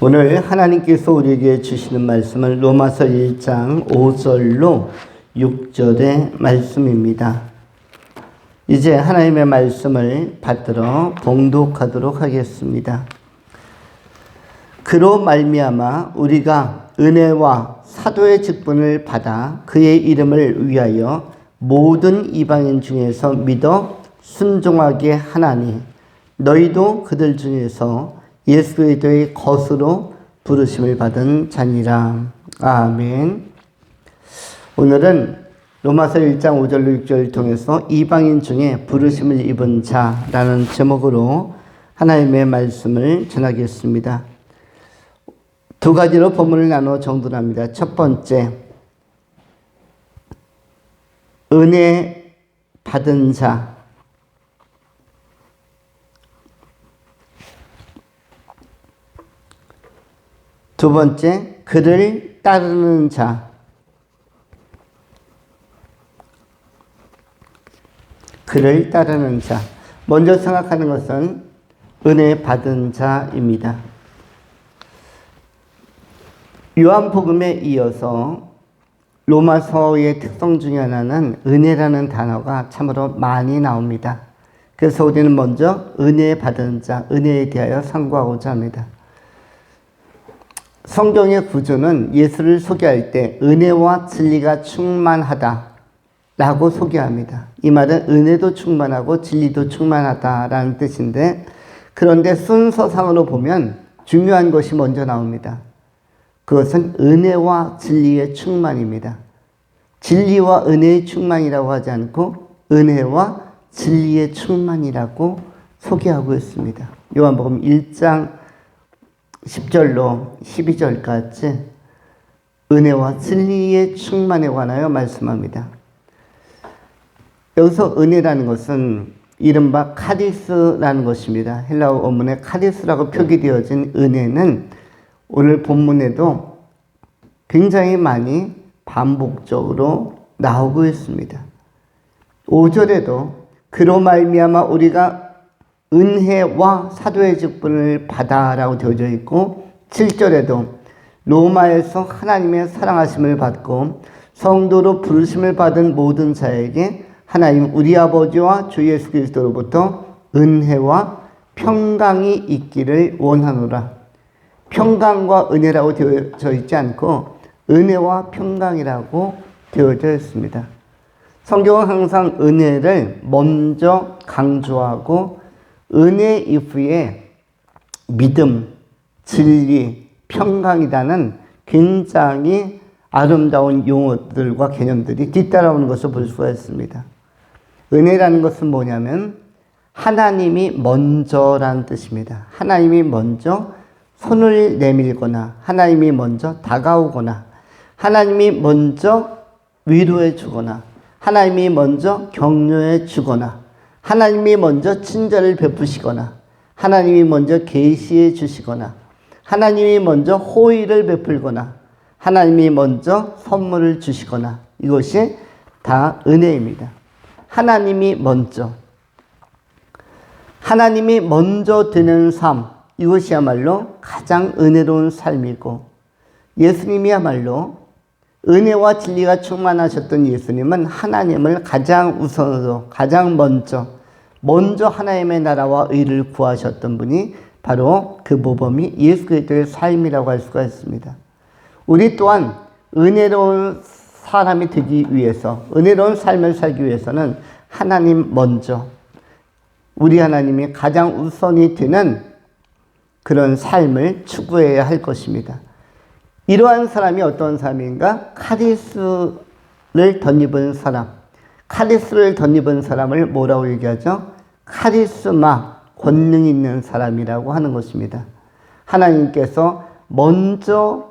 오늘 하나님께서 우리에게 주시는 말씀은 로마서 1장 5절로 6절의 말씀입니다. 이제 하나님의 말씀을 받들어 봉독하도록 하겠습니다. 그로 말미암아 우리가 은혜와 사도의 직분을 받아 그의 이름을 위하여 모든 이방인 중에서 믿어 순종하게 하나니 너희도 그들 중에서 예수 그리스도의 것으로 부르심을 받은 자니라. 아멘. 오늘은 로마서 1장 5절로 6절을 통해서 이방인 중에 부르심을 입은 자라는 제목으로 하나님의 말씀을 전하겠습니다. 두 가지로 본문을 나누어 정돈합니다. 첫 번째, 은혜 받은 자. 두 번째, 그를 따르는 자. 그를 따르는 자. 먼저 생각하는 것은 은혜 받은 자입니다. 요한복음에 이어서 로마서의 특성 중에 하나는 은혜라는 단어가 참으로 많이 나옵니다. 그래서 우리는 먼저 은혜 받은 자, 은혜에 대하여 상고하고자 합니다. 성경의 구조는 예수를 소개할 때 은혜와 진리가 충만하다 라고 소개합니다. 이 말은 은혜도 충만하고 진리도 충만하다라는 뜻인데 그런데 순서상으로 보면 중요한 것이 먼저 나옵니다. 그것은 은혜와 진리의 충만입니다. 진리와 은혜의 충만이라고 하지 않고 은혜와 진리의 충만이라고 소개하고 있습니다. 요한복음 1장 10절로 12절까지 은혜와 진리의 충만에 관하여 말씀합니다. 여기서 은혜라는 것은 이른바 카디스라는 것입니다. 헬라어 원문에 카디스라고 표기되어진 은혜는 오늘 본문에도 굉장히 많이 반복적으로 나오고 있습니다. 5절에도 그로 말미암아 우리가 은혜와 사도의 직분을 받아라고 되어져 있고 7절에도 로마에서 하나님의 사랑하심을 받고 성도로 부르심을 받은 모든 자에게 하나님 우리 아버지와 주 예수 그리스도로부터 은혜와 평강이 있기를 원하노라. 평강과 은혜라고 되어져 있지 않고 은혜와 평강이라고 되어져 있습니다. 성경은 항상 은혜를 먼저 강조하고 은혜 이후에 믿음, 진리, 평강이라는 굉장히 아름다운 용어들과 개념들이 뒤따라오는 것을 볼 수가 있습니다. 은혜라는 것은 뭐냐면 하나님이 먼저라는 뜻입니다. 하나님이 먼저 손을 내밀거나 하나님이 먼저 다가오거나 하나님이 먼저 위로해 주거나 하나님이 먼저 격려해 주거나 하나님이 먼저 친절을 베푸시거나 하나님이 먼저 계시해 주시거나 하나님이 먼저 호의를 베풀거나 하나님이 먼저 선물을 주시거나 이것이 다 은혜입니다. 하나님이 먼저 하나님이 먼저 드는 삶 이것이야말로 가장 은혜로운 삶이고 예수님이야말로 은혜와 진리가 충만하셨던 예수님은 하나님을 가장 우선으로 가장 먼저 먼저 하나님의 나라와 의를 구하셨던 분이 바로 그 모범이 예수 그리스도의 삶이라고 할 수가 있습니다. 우리 또한 은혜로운 사람이 되기 위해서 은혜로운 삶을 살기 위해서는 하나님 먼저 우리 하나님이 가장 우선이 되는 그런 삶을 추구해야 할 것입니다. 이러한 사람이 어떤 사람인가? 카리스를 덧입은 사람. 카리스를 덧입은 사람을 뭐라고 얘기하죠? 카리스마, 권능 있는 사람이라고 하는 것입니다. 하나님께서 먼저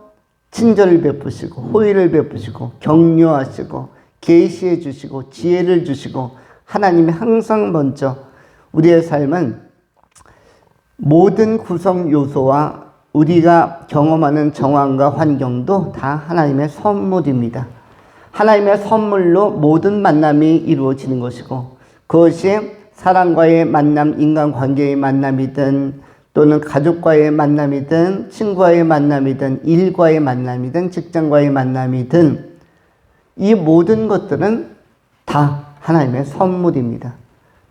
친절을 베푸시고 호의를 베푸시고 격려하시고 계시해 주시고 지혜를 주시고 하나님이 항상 먼저 우리의 삶은 모든 구성 요소와 우리가 경험하는 정황과 환경도 다 하나님의 선물입니다. 하나님의 선물로 모든 만남이 이루어지는 것이고 그것이 사람과의 만남, 인간관계의 만남이든 또는 가족과의 만남이든 친구와의 만남이든 일과의 만남이든 직장과의 만남이든 이 모든 것들은 다 하나님의 선물입니다.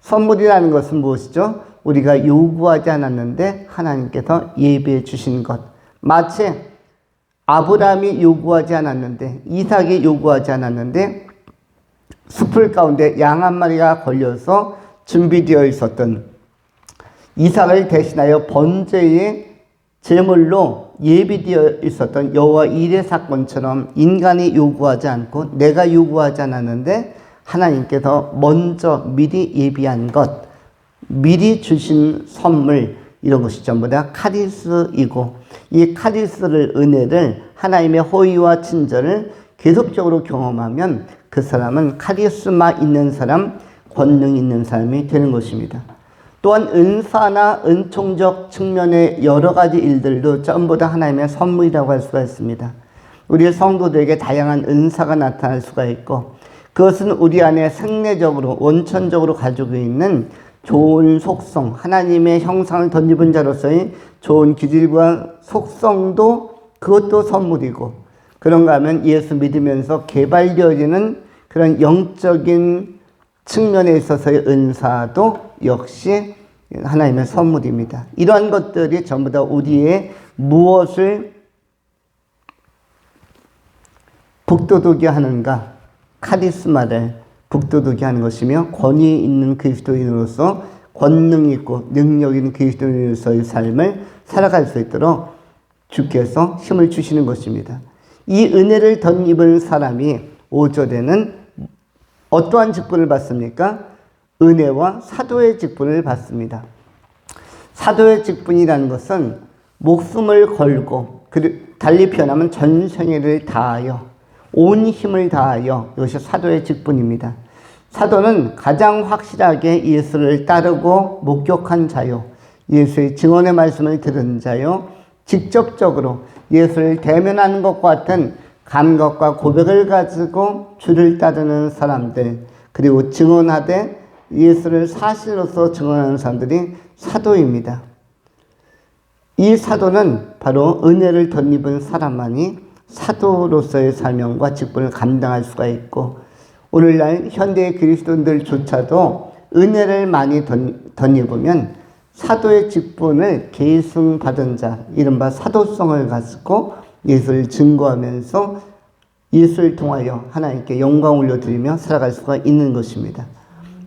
선물이라는 것은 무엇이죠? 우리가 요구하지 않았는데 하나님께서 예비해 주신 것. 마치 아브라함이 요구하지 않았는데 이삭이 요구하지 않았는데 숲을 가운데 양 한 마리가 걸려서 준비되어 있었던 이삭을 대신하여 번제의 제물로 예비되어 있었던 여호와 일의 사건처럼 인간이 요구하지 않고 내가 요구하지 않았는데 하나님께서 먼저 미리 예비한 것, 미리 주신 선물 이런 것이 전부 다 카리스이고 이 카리스를 은혜를 하나님의 호의와 친절을 계속적으로 경험하면 그 사람은 카리스마 있는 사람, 권능 있는 사람이 되는 것입니다. 또한 은사나 은총적 측면의 여러 가지 일들도 전부 다 하나님의 선물이라고 할 수가 있습니다. 우리 성도들에게 다양한 은사가 나타날 수가 있고 그것은 우리 안에 생내적으로 원천적으로 가지고 있는 좋은 속성, 하나님의 형상을 덧입은 자로서의 좋은 기질과 속성도 그것도 선물이고 그런가 하면 예수 믿으면서 개발되어지는 그런 영적인 측면에 있어서의 은사도 역시 하나님의 선물입니다. 이러한 것들이 전부 다 우리의 무엇을 북돋우게 하는가, 카리스마를 북돋우게 하는 것이며 권위 있는 그리스도인으로서 권능 있고 능력 있는 그리스도인으로서의 삶을 살아갈 수 있도록 주께서 힘을 주시는 것입니다. 이 은혜를 덧입은 사람이 5절에는 어떠한 직분을 받습니까? 은혜와 사도의 직분을 받습니다. 사도의 직분이라는 것은 목숨을 걸고 달리 표현하면 전생애를 다하여 온 힘을 다하여 이것이 사도의 직분입니다. 사도는 가장 확실하게 예수를 따르고 목격한 자요. 예수의 증언의 말씀을 들은 자요. 직접적으로 예수를 대면하는 것과 같은 감각과 고백을 가지고 주를 따르는 사람들 그리고 증언하되 예수를 사실로서 증언하는 사람들이 사도입니다. 이 사도는 바로 은혜를 덧입은 사람만이 사도로서의 사명과 직분을 감당할 수가 있고 오늘날 현대 그리스도인들조차도 은혜를 많이 덧입으면 사도의 직분을 계승받은 자, 이른바 사도성을 가지고 예수를 증거하면서 예수를 통하여 하나님께 영광 올려드리며 살아갈 수가 있는 것입니다.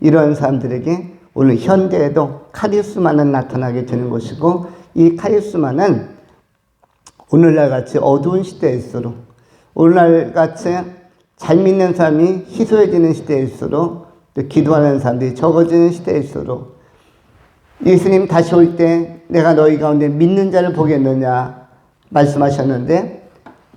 이러한 사람들에게 오늘 현대에도 카리스마는 나타나게 되는 것이고 이 카리스마는 오늘날 같이 어두운 시대일수록 오늘날 같이 잘 믿는 사람이 희소해지는 시대일수록 또 기도하는 사람들이 적어지는 시대일수록 예수님 다시 올 때 내가 너희 가운데 믿는 자를 보겠느냐 말씀하셨는데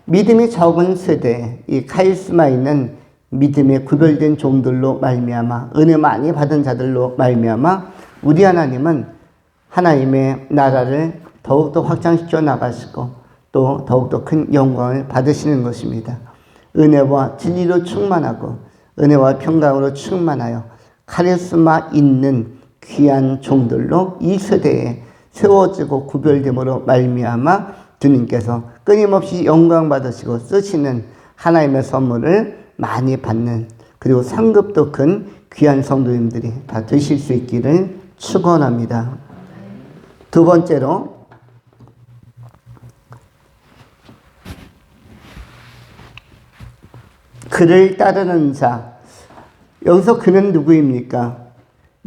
믿음이 적은 세대 이 카리스마 있는 믿음에 구별된 종들로 말미암아 은혜 많이 받은 자들로 말미암아 우리 하나님은 하나님의 나라를 더욱더 확장시켜 나가시고 또 더욱더 큰 영광을 받으시는 것입니다. 은혜와 진리로 충만하고 은혜와 평강으로 충만하여 카리스마 있는 귀한 종들로 이 세대에 세워지고 구별됨으로 말미암아 주님께서 끊임없이 영광 받으시고 쓰시는 하나님의 선물을 많이 받는 그리고 상급도 큰 귀한 성도님들이 다 되실 수 있기를 축원합니다. 두 번째로 그를 따르는 자. 여기서 그는 누구입니까?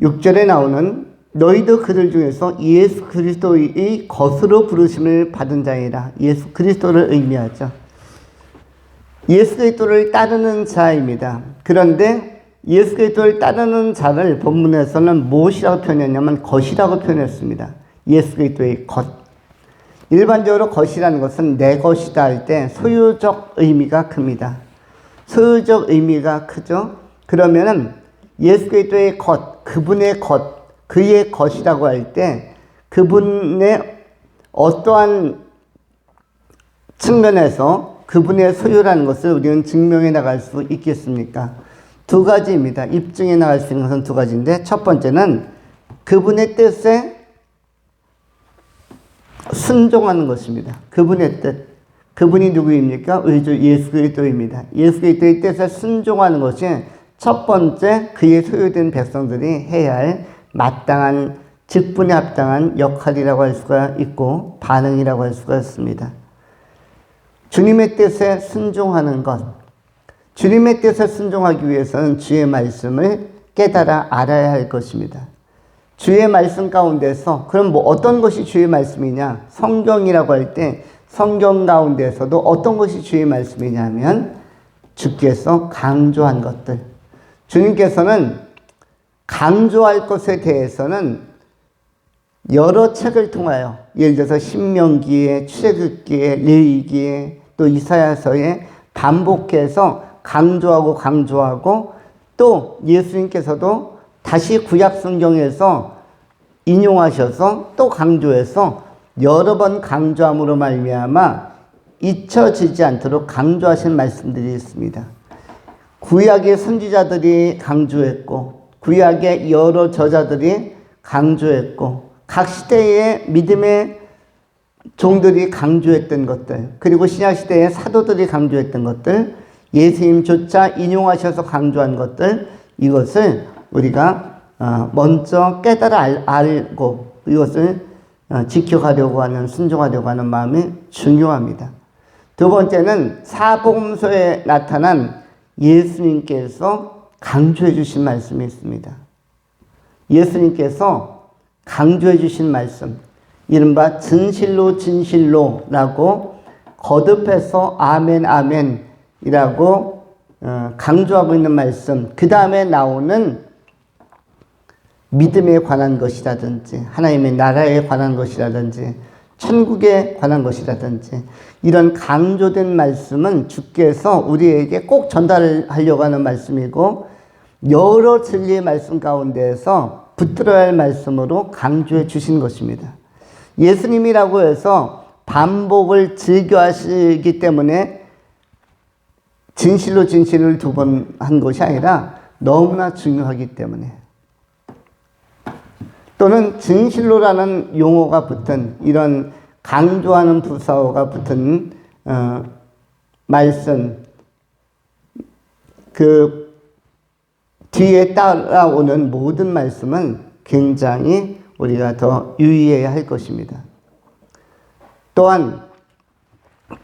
6절에 나오는 너희도 그들 중에서 예수 그리스도의 것으로 부르심을 받은 자이라. 예수 그리스도를 의미하죠. 예수 그리스도를 따르는 자입니다. 그런데 예수 그리스도를 따르는 자를 본문에서는 무엇이라고 표현했냐면 것이라고 표현했습니다. 예수 그리스도의 것. 일반적으로 것이라는 것은 내 것이다 할 때 소유적 의미가 큽니다. 소유적 의미가 크죠. 그러면은 예수 그리스도의 것, 그분의 것, 그의 것이라고 할 때 그분의 어떠한 측면에서 그분의 소유라는 것을 우리는 증명해 나갈 수 있겠습니까? 두 가지입니다. 입증해 나갈 수 있는 것은 두 가지인데 첫 번째는 그분의 뜻에 순종하는 것입니다. 그분의 뜻. 그분이 누구입니까? 우리 주 예수 그리스도입니다. 예수 그리스도의 뜻에 순종하는 것이 첫 번째 그의 소유된 백성들이 해야 할 마땅한 직분에 합당한 역할이라고 할 수가 있고 반응이라고 할 수가 있습니다. 주님의 뜻에 순종하는 것. 주님의 뜻에 순종하기 위해서는 주의 말씀을 깨달아 알아야 할 것입니다. 주의 말씀 가운데서 그럼 뭐 어떤 것이 주의 말씀이냐? 성경이라고 할 때 성경 가운데서도 어떤 것이 주의 말씀이냐면 주께서 강조한 것들. 주님께서는 강조할 것에 대해서는 여러 책을 통하여 예를 들어서 신명기에 출애굽기에 레위기에 또 이사야서에 반복해서 강조하고 강조하고 또 예수님께서도 다시 구약 성경에서 인용하셔서 또 강조해서 여러 번 강조함으로 말미암아 잊혀지지 않도록 강조하신 말씀들이 있습니다. 구약의 선지자들이 강조했고 구약의 여러 저자들이 강조했고 각 시대의 믿음의 종들이 강조했던 것들 그리고 신약 시대의 사도들이 강조했던 것들 예수님조차 인용하셔서 강조한 것들 이것을 우리가 어, 먼저 깨달아 알고 이것을 어, 지켜가려고 하는 순종하려고 하는 마음이 중요합니다. 두 번째는 사복음서에 나타난 예수님께서 강조해 주신 말씀이 있습니다. 예수님께서 강조해 주신 말씀, 이른바 진실로 진실로라고 거듭해서 아멘 아멘이라고 어, 강조하고 있는 말씀, 그 다음에 나오는 믿음에 관한 것이라든지 하나님의 나라에 관한 것이라든지 천국에 관한 것이라든지 이런 강조된 말씀은 주께서 우리에게 꼭 전달하려고 하는 말씀이고 여러 진리의 말씀 가운데에서 붙들어야 할 말씀으로 강조해 주신 것입니다. 예수님이라고 해서 반복을 즐겨 하시기 때문에 진실로 진실을 두 번 한 것이 아니라 너무나 중요하기 때문에 또는 진실로라는 용어가 붙은 이런 강조하는 부사어가 붙은 어, 말씀 그 뒤에 따라오는 모든 말씀은 굉장히 우리가 더 유의해야 할 것입니다. 또한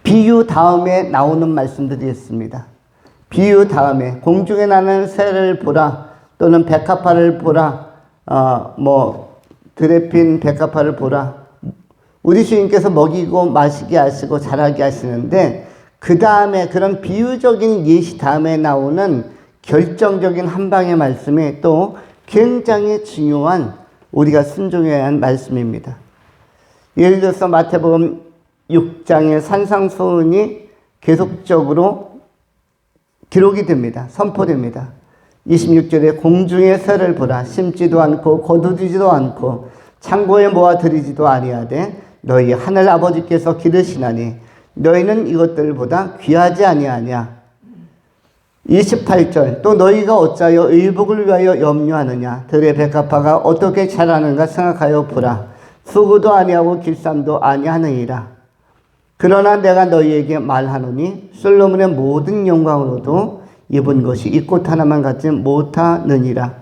비유 다음에 나오는 말씀들이 있습니다. 비유 다음에 공중에 나는 새를 보라 또는 백합화를 보라 어, 뭐 드레핀 백합화를 보라. 우리 주님께서 먹이고 마시게 하시고 자라게 하시는데 그 다음에 그런 비유적인 예시 다음에 나오는 결정적인 한 방의 말씀이 또 굉장히 중요한 우리가 순종해야 할 말씀입니다. 예를 들어서 마태복음 6장의 산상소은이 계속적으로 기록이 됩니다. 선포됩니다. 26절에 공중의 새를 보라. 심지도 않고 거두지도 않고 창고에 모아 들이지도 아니하되 너희 하늘 아버지께서 기르시나니 너희는 이것들보다 귀하지 아니하냐? 28절. 또 너희가 어찌하여 의복을 위하여 염려하느냐? 들의 백합화가 어떻게 자라는가 생각하여 보라. 수고도 아니하고 길쌈도 아니하느니라. 그러나 내가 너희에게 말하노니 솔로몬의 모든 영광으로도 입은 것이 이 꽃 하나만 갖지 못하느니라.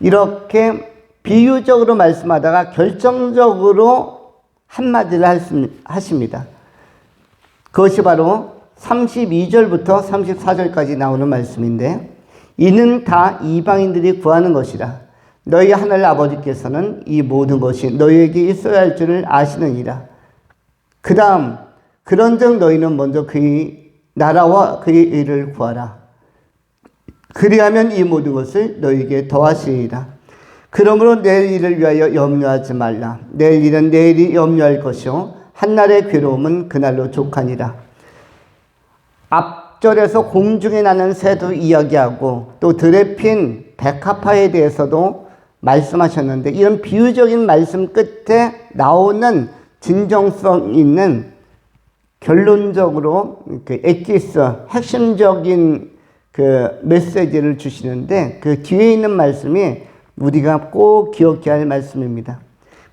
이렇게 비유적으로 말씀하다가 결정적으로 한마디를 하십니다. 그것이 바로 32절부터 34절까지 나오는 말씀인데, 이는 다 이방인들이 구하는 것이라. 너희 하늘 아버지께서는 이 모든 것이 너희에게 있어야 할 줄을 아시느니라. 그 다음, 그런즉 너희는 먼저 그의 나라와 그의 일을 구하라. 그리하면 이 모든 것을 너에게 더하시리라. 그러므로 내일 일을 위하여 염려하지 말라. 내일 일은 내일이 염려할 것이요 한날의 괴로움은 그날로 족하니라. 앞절에서 공중에 나는 새도 이야기하고 또 들에 핀 백합화에 대해서도 말씀하셨는데 이런 비유적인 말씀 끝에 나오는 진정성 있는 결론적으로 그 엑기스 핵심적인 그 메시지를 주시는데 그 뒤에 있는 말씀이 우리가 꼭 기억해야 할 말씀입니다.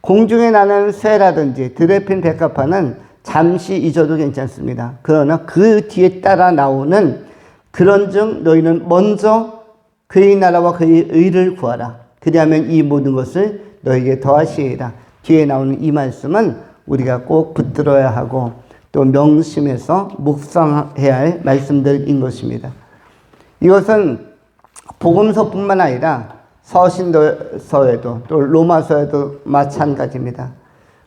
공중에 나는 새라든지 드레핀 백합화는 잠시 잊어도 괜찮습니다. 그러나 그 뒤에 따라 나오는 그런즉 너희는 먼저 그의 나라와 그의 의를 구하라. 그리하면 이 모든 것을 너에게 더하시리라. 뒤에 나오는 이 말씀은 우리가 꼭 붙들어야 하고 또 명심해서 묵상해야 할 말씀들인 것입니다. 이것은 복음서뿐만 아니라 서신서에도 또 로마서에도 마찬가지입니다.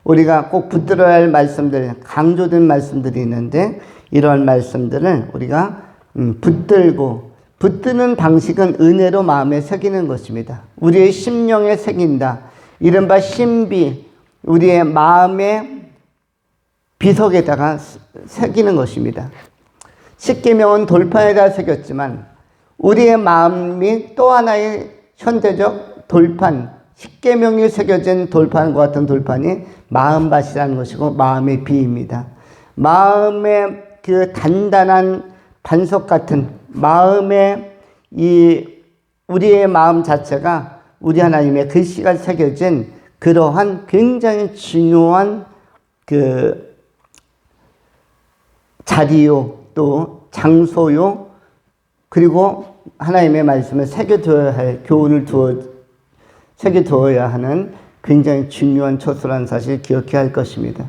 우리가 꼭 붙들어야 할 말씀들, 강조된 말씀들이 있는데 이러한 말씀들을 우리가 음, 붙들고 붙드는 방식은 은혜로 마음에 새기는 것입니다. 우리의 심령에 새긴다. 이른바 신비, 우리의 마음의 비석에다가 새기는 것입니다. 십계명은 돌판에다 새겼지만 우리의 마음이 또 하나의 현대적 돌판, 십계명이 새겨진 돌판과 같은 돌판이 마음밭이라는 것이고 마음의 비입니다. 마음의 그 단단한 반석 같은 마음의 이 우리의 마음 자체가 우리 하나님의 글씨가 새겨진 그러한 굉장히 중요한 그 자리요 또 장소요 그리고 하나님의 말씀을 새겨두어야 할 교훈을 두어 새겨두어야 하는 굉장히 중요한 처소라는 사실 기억해야 할 것입니다.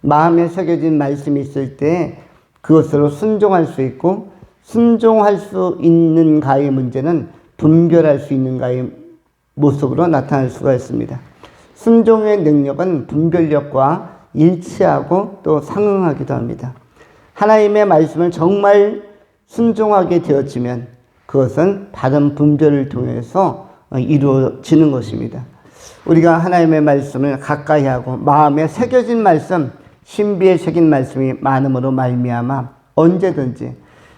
마음에 새겨진 말씀이 있을 때 그것으로 순종할 수 있고 순종할 수 있는가의 문제는 분별할 수 있는가의 모습으로 나타날 수가 있습니다. 순종의 능력은 분별력과 일치하고 또 상응하기도 합니다. 하나님의 말씀을 정말 순종하게 되어지면 그것은 바른 분별을 통해서 이루어지는 것입니다. 우리가 하나님의 말씀을 가까이 하고 마음에 새겨진 말씀, 신비에 새긴 말씀이 많음으로 말미암아 언제든지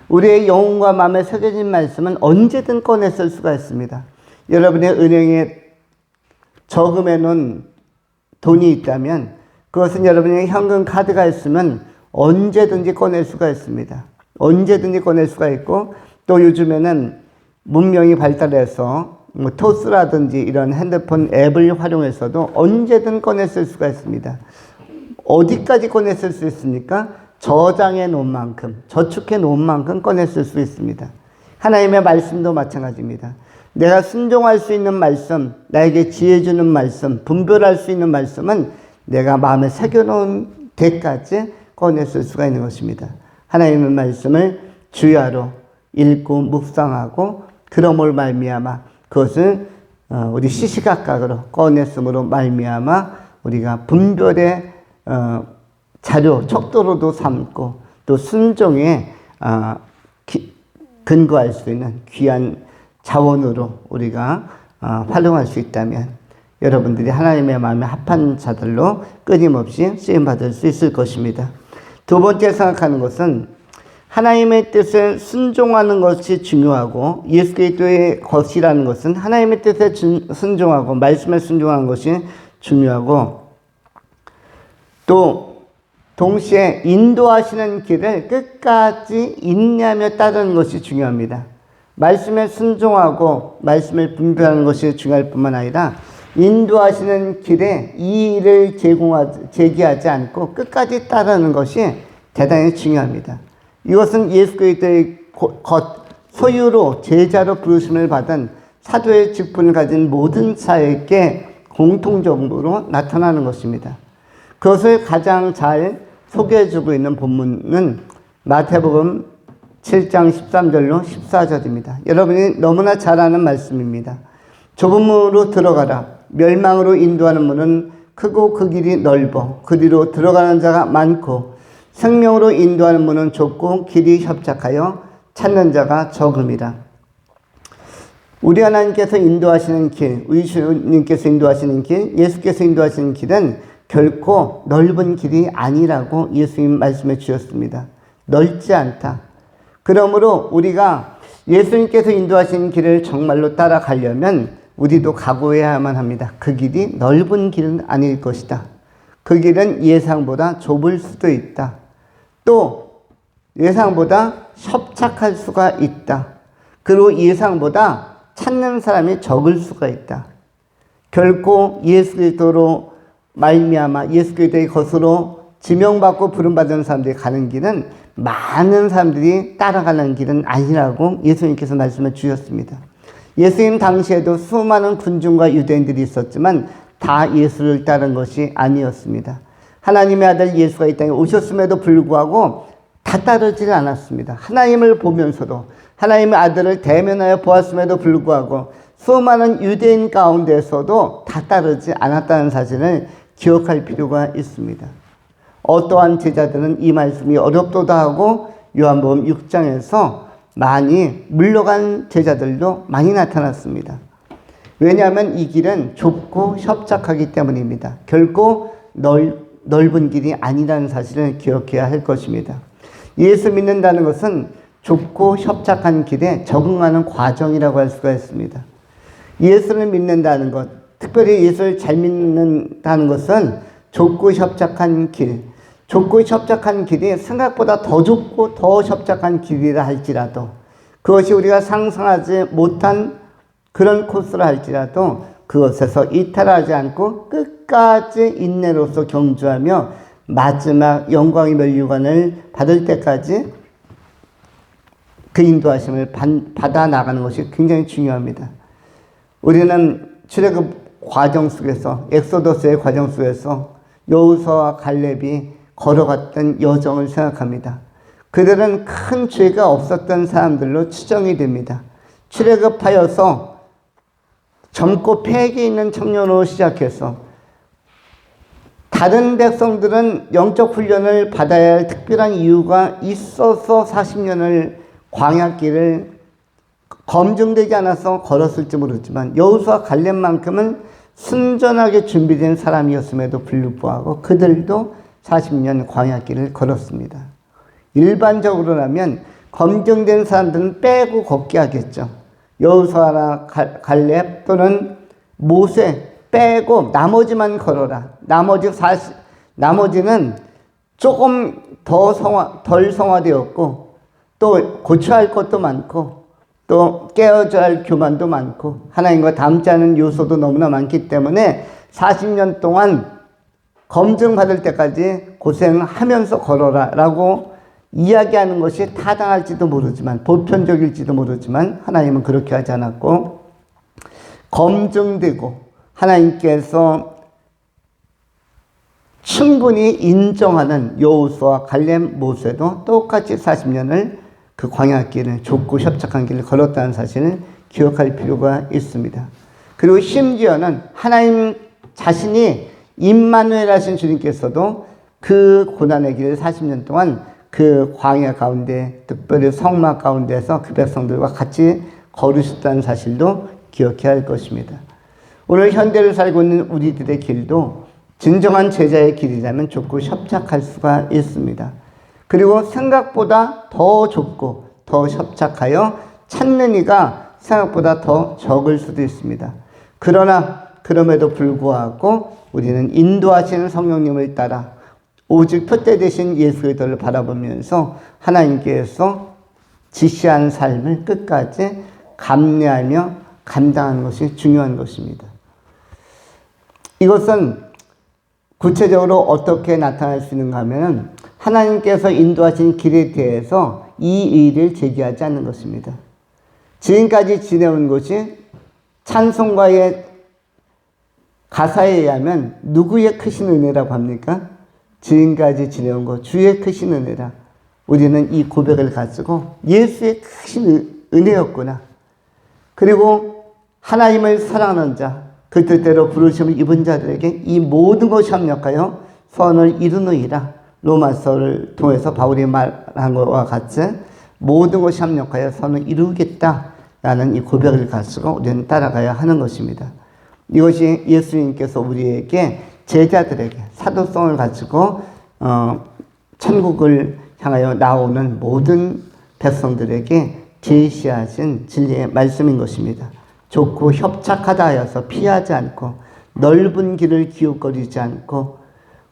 우리의 영혼과 마음에 새겨진 말씀은 언제든 꺼내 쓸 수가 있습니다. 여러분의 은행에 저금해 놓은 돈이 있다면 그것은 여러분의 현금 카드가 있으면 언제든지 꺼낼 수가 있습니다. 언제든지 꺼낼 수가 있고 또 요즘에는 문명이 발달해서 뭐 토스라든지 이런 핸드폰 앱을 활용해서도 언제든 쓸 수가 있습니다. 어디까지 꺼내 쓸 수 있습니까? 저장해 놓은 만큼, 저축해 놓은 만큼 꺼내 쓸 수 있습니다. 하나님의 말씀도 마찬가지입니다. 내가 순종할 수 있는 말씀, 나에게 지혜 주는 말씀, 분별할 수 있는 말씀은 내가 마음에 새겨놓은 데까지 꺼내 쓸 수가 있는 것입니다. 하나님의 말씀을 주야로 읽고 묵상하고 그러므로 말미암아 그것을 어, 우리 시시각각으로 꺼냈음으로 말미암아 우리가 분별의 어, 자료 척도로도 삼고 또 순종에 어, 근거할 수 있는 귀한 자원으로 우리가 활용할 수 있다면 여러분들이 하나님의 마음에 합한 자들로 끊임없이 쓰임 받을 수 있을 것입니다. 두 번째 생각하는 것은 하나님의 뜻에 순종하는 것이 중요하고 예수 그리스도의 것이라는 것은 하나님의 뜻에 순종하고 말씀에 순종하는 것이 중요하고 또 동시에 인도하시는 길을 끝까지 인내하며 따르는 것이 중요합니다. 말씀에 순종하고 말씀을 분별하는 것이 중요할 뿐만 아니라 인도하시는 길에 이의를 제공하지, 제기하지 않고 끝까지 따르는 것이 대단히 중요합니다. 이것은 예수 그리스도의 것 소유로 제자로 부르심을 받은 사도의 직분을 가진 모든 자에게 공통적으로 나타나는 것입니다. 그것을 가장 잘 소개해주고 있는 본문은 마태복음 7장 13절로 14절입니다. 여러분이 너무나 잘 아는 말씀입니다. 좁은 문으로 들어가라. 멸망으로 인도하는 문은 크고 그 길이 넓어. 그리로 들어가는 자가 많고 생명으로 인도하는 문은 좁고 길이 협착하여 찾는 자가 적음이라. 우리 하나님께서 인도하시는 길, 우리 주님께서 인도하시는 길, 예수께서 인도하시는 길은 결코 넓은 길이 아니라고 예수님 말씀해 주셨습니다. 넓지 않다. 그러므로 우리가 예수님께서 인도하시는 길을 정말로 따라가려면 우리도 각오해야만 합니다. 그 길이 넓은 길은 아닐 것이다. 그 길은 예상보다 좁을 수도 있다. 또 예상보다 협착할 수가 있다. 그리고 예상보다 찾는 사람이 적을 수가 있다. 결코 예수 그리스도로 말미암아 예수 그리스도의 것으로 지명받고 부름받은 사람들이 가는 길은 많은 사람들이 따라가는 길은 아니라고 예수님께서 말씀을 주셨습니다. 예수님 당시에도 수많은 군중과 유대인들이 있었지만 다 예수를 따른 것이 아니었습니다. 하나님의 아들 예수가 이 땅에 오셨음에도 불구하고 다 따르지 않았습니다. 하나님을 보면서도 하나님의 아들을 대면하여 보았음에도 불구하고 수많은 유대인 가운데서도 다 따르지 않았다는 사실을 기억할 필요가 있습니다. 어떠한 제자들은 이 말씀이 어렵도다 하고 요한복음 6장에서 많이 물러간 제자들도 많이 나타났습니다. 왜냐하면 이 길은 좁고 협착하기 때문입니다. 결코 넓, 넓은 길이 아니라는 사실을 기억해야 할 것입니다. 예수 믿는다는 것은 좁고 협착한 길에 적응하는 과정이라고 할 수가 있습니다. 예수를 믿는다는 것, 특별히 예수를 잘 믿는다는 것은 좁고 협착한 길, 좁고 협착한 길이 생각보다 더 좁고 더 협착한 길이라 할지라도 그것이 우리가 상상하지 못한 그런 코스라 할지라도 그것에서 이탈하지 않고 끝까지 인내로서 경주하며 마지막 영광의 멸류관을 받을 때까지 그 인도하심을 받아 나가는 것이 굉장히 중요합니다. 우리는 출애굽 과정 속에서 엑소더스의 과정 속에서 여우서와 갈렙이 걸어갔던 여정을 생각합니다. 그들은 큰 죄가 없었던 사람들로 추정이 됩니다. 출애굽하여서 젊고 폐기 있는 청년으로 시작해서 다른 백성들은 영적 훈련을 받아야 할 특별한 이유가 있어서 40년을 광야길을 검증되지 않아서 걸었을지 모르지만 여호수아 갈렙만큼은 순전하게 준비된 사람이었음에도 불구하고 그들도 40년 광야길을 걸었습니다. 일반적으로라면 검증된 사람들은 빼고 걷게 하겠죠. 여호수아나 갈렙 또는 모세 빼고 나머지만 걸어라. 나머지 40 나머지는 조금 더 성화 덜 성화되었고 또 고쳐야 할 것도 많고 또 깨어져야 할 교만도 많고 하나님과 닮지 않은 요소도 너무나 많기 때문에 40년 동안 검증받을 때까지 고생하면서 걸어라 라고 이야기하는 것이 타당할지도 모르지만 보편적일지도 모르지만 하나님은 그렇게 하지 않았고 검증되고 하나님께서 충분히 인정하는 여호수와 갈렙 모세도 똑같이 40년을 그 광야길을 좁고 협착한 길을 걸었다는 사실을 기억할 필요가 있습니다. 그리고 심지어는 하나님 자신이 임마누엘 하신 주님께서도 그 고난의 길을 40년 동안 그 광야 가운데 특별히 성막 가운데서 그 백성들과 같이 걸으셨다는 사실도 기억해야 할 것입니다. 오늘 현대를 살고 있는 우리들의 길도 진정한 제자의 길이라면 좁고 협착할 수가 있습니다. 그리고 생각보다 더 좁고 더 협착하여 찾는 이가 생각보다 더 적을 수도 있습니다. 그러나 그럼에도 불구하고 우리는 인도하시는 성령님을 따라 오직 표대 되신 예수 그리스도를 바라보면서 하나님께서 지시한 삶을 끝까지 감내하며 감당하는 것이 중요한 것입니다. 이것은 구체적으로 어떻게 나타날 수 있는가 하면 하나님께서 인도하신 길에 대해서 이 의를 제기하지 않는 것입니다. 지금까지 지내온 것이 찬송가의 가사에 의하면 누구의 크신 은혜라고 합니까? 지금까지 지내온 것 주의 크신 은혜라. 우리는 이 고백을 가지고 예수의 크신 은혜였구나. 그리고 하나님을 사랑하는 자, 그 뜻대로 부르심을 입은 자들에게 이 모든 것이 합력하여 선을 이루느니라. 로마서를 통해서 바울이 말한 것과 같이 모든 것이 합력하여 선을 이루겠다라는 이 고백을 가지고 우리는 따라가야 하는 것입니다. 이것이 예수님께서 우리에게 제자들에게 사도성을 가지고 어, 천국을 향하여 나오는 모든 백성들에게 제시하신 진리의 말씀인 것입니다. 좋고 협착하다 하여서 피하지 않고 넓은 길을 기웃거리지 않고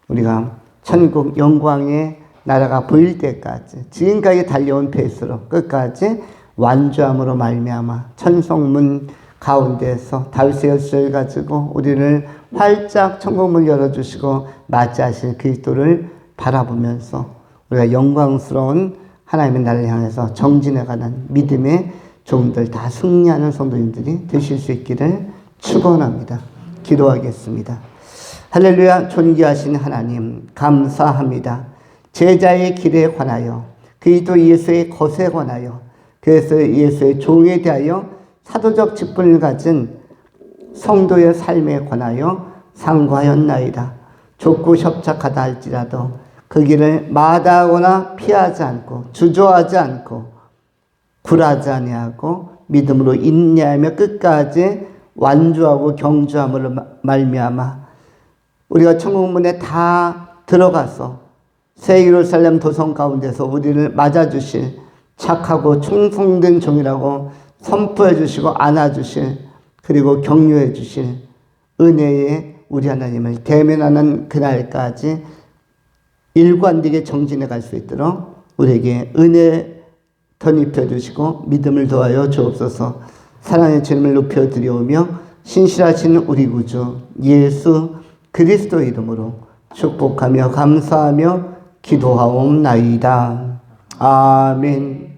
우리가 천국 영광의 나라가 보일 때까지 지금까지 달려온 페이스로 끝까지 완주함으로 말미암아 천성문 가운데에서 다윗의 열쇠를 가지고 우리를 활짝 천국문 열어주시고 맞이하실 그리스도를 바라보면서 우리가 영광스러운 하나님의 나라를 향해서 정진해 가는 믿음의 종들 다 승리하는 성도님들이 되실 수 있기를 축원합니다. 기도하겠습니다. 할렐루야 존귀하신 하나님 감사합니다. 제자의 길에 관하여 그리스도 예수의 것에 관하여 그래서 예수의 종에 대하여 사도적 직분을 가진 성도의 삶에 관하여 상고하였나이다. 좁고 협착하다 할지라도 그 길을 마다하거나 피하지 않고 주저하지 않고 굴하지 아니하고 믿음으로 인내하며 끝까지 완주하고 경주함으로 마- 말미암아 우리가 천국문에 다 들어가서 새 예루살렘 도성 가운데서 우리를 맞아주실 착하고 충성된 종이라고 선포해 주시고 안아주실 그리고 격려해 주실 은혜의 우리 하나님을 대면하는 그날까지 일관되게 정진해 갈 수 있도록 우리에게 은혜 덧입혀 주시고 믿음을 더하여 주옵소서 사랑의 주님을 높여 드리오며 신실하신 우리 구주 예수 그리스도 이름으로 축복하며 감사하며 기도하옵나이다. 아멘.